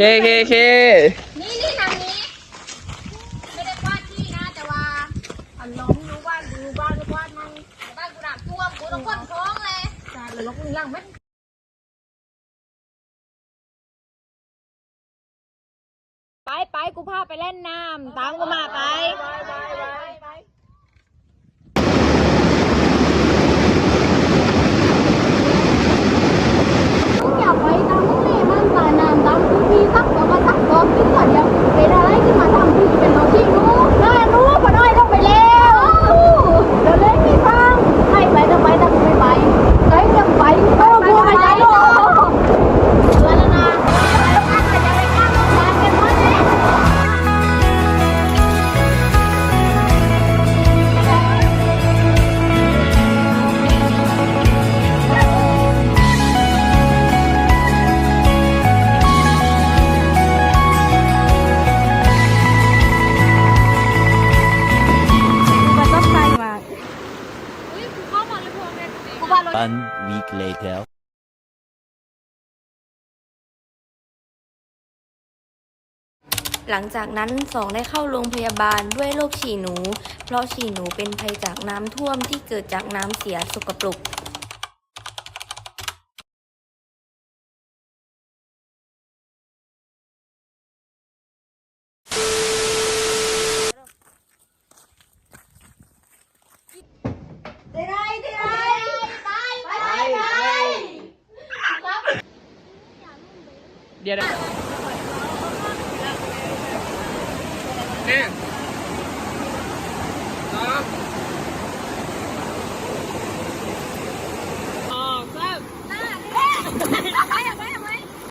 เคเคเคนี่นี่ทางนี้ ไม่ได้วาดที่นะแต่ว่าอันล้อมรู้ว่าดูบ้านวามันบ้านกูดับท่วมกูต้องคนท้องเลยจ้าเลยลบมึงล่างไหมไปไปกูพาไปเล่นน้ำตามกูมาไป One week later. หลังจากนั้นสองได้เข้าโรงพยาบาลด้วยโรคฉี่หนู เพราะฉี่หนูเป็นภัยจากน้ำท่วมที่เกิดจากน้ำเสียสกปรก เดี๋ยวนะนี่สอง